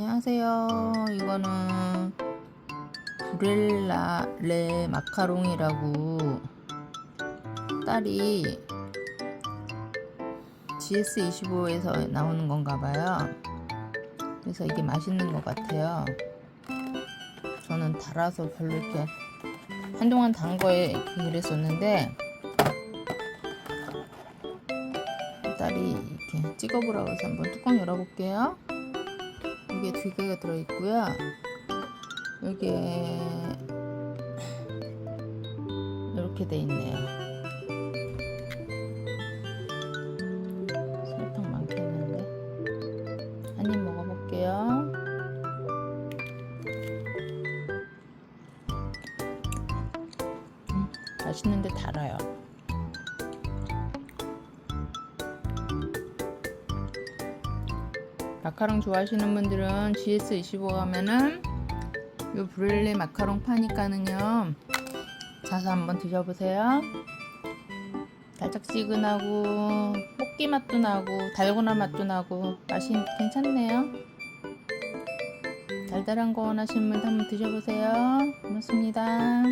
안녕하세요. 이거는 브렐라 레 마카롱이라고 딸이 GS25에서 나오는 건가 봐요. 그래서 이게 맛있는 것 같아요. 저는 달아서 별로 이렇게 한동안 단 거에 그랬었는데 딸이 이렇게 찍어보라고 해서 한번 뚜껑 열어볼게요. 이게 두 개가 들어있고요. 여기에 이렇게 돼 있네요. 설탕 많겠는데 한 입 먹어볼게요. 음, 맛있는데 달아요. 마카롱 좋아하시는 분들은 GS25 가면은 요 브렐레 마카롱 파니까는요. 자서 한번 드셔보세요. 달짝지근하고 볶기 맛도 나고 달고나 맛도 나고 맛이 괜찮네요. 달달한 거 원하시는 분들 한번 드셔보세요. 고맙습니다